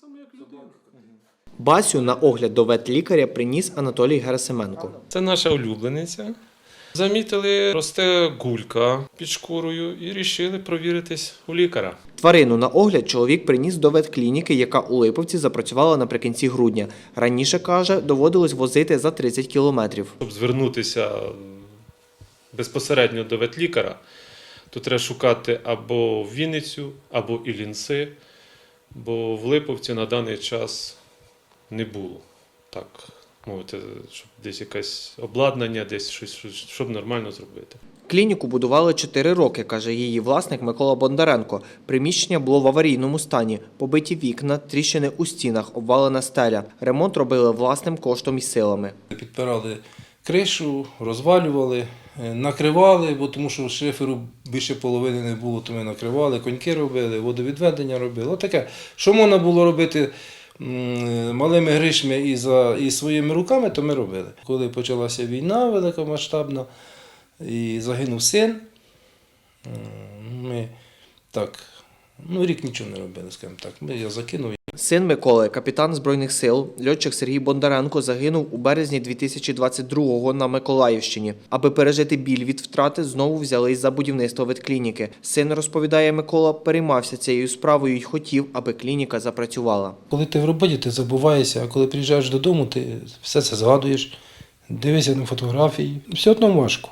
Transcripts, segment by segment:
само, як людина. Басю на огляд до ветлікаря приніс Анатолій Герасименко. Це наша улюблениця. Замітили, росте гулька під шкурою і вирішили провіритись у лікаря. Тварину на огляд чоловік приніс до ветклініки, яка у Липовці запрацювала наприкінці грудня. Раніше, каже, доводилось возити за 30 кілометрів. Щоб звернутися безпосередньо до ветлікаря, то треба шукати або Вінницю, або Іллінци, бо в Липовці на даний час не було. Так мовити, щоб десь якесь обладнання, десь щось, щось щоб нормально зробити. Клініку будували 4 роки, каже її власник Микола Бондаренко. Приміщення було в аварійному стані. Побиті вікна, тріщини у стінах, обвалена стеля. Ремонт робили власним коштом і силами. Підпирали кришу, розвалювали, е, накривали, бо тому що шиферу більше половини не було, то ми накривали, коньки робили, водовідведення робили. Отаке. Що можна було робити малими гришми і, за, і своїми руками, то ми робили. Коли почалася війна великомасштабна, і загинув син, ми так, ну рік нічого не робили, скажімо так. Ми, я закинув. Син Миколи, капітан Збройних сил, льотчик Сергій Бондаренко загинув у березні 2022-го на Миколаївщині. Аби пережити біль від втрати, знову взялись за будівництво ветклініки. Син розповідає Микола, переймався цією справою і хотів, аби клініка запрацювала. Коли ти в роботі, ти забуваєшся, а коли приїжджаєш додому, ти все це згадуєш, дивишся на фотографії. Все одно важко.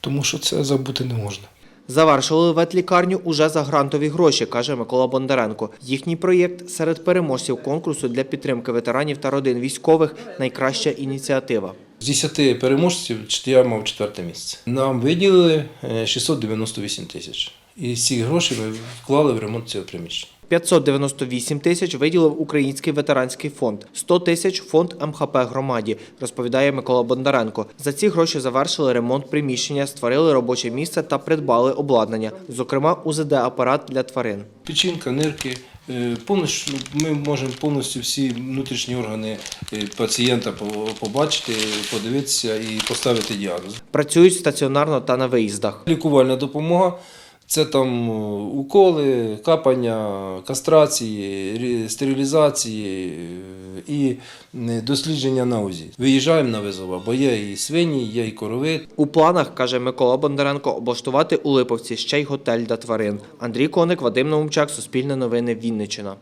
Тому що це забути не можна. Завершили ветлікарню уже за грантові гроші, каже Микола Бондаренко. Їхній проєкт серед переможців конкурсу для підтримки ветеранів та родин військових найкраща ініціатива. З 10 переможців я мав четверте місце. Нам виділили е, 698 тисяч. І ці гроші ми вклали в ремонт цього приміщення. 598 тисяч виділив Український ветеранський фонд, 100 тисяч фонд МХП громаді, розповідає Микола Бондаренко. За ці гроші завершили ремонт приміщення, створили робоче місце та придбали обладнання, зокрема УЗД-апарат для тварин. Печінка, нирки. е, Повністю ми можемо повністю всі внутрішні органи е, пацієнта побачити, подивитися і поставити діагноз. Працюють стаціонарно та на виїздах. Лікувальна допомога це там е, уколи, капання, кастрації, стерилізації е, і дослідження на УЗІ. Виїжджаємо на визова, бо є і свині, є і корови. У планах, каже Микола Бондаренко, облаштувати у Липовці ще й готель для тварин. Андрій Коник, Вадим Наумчак, Суспільне новини, Вінниччина.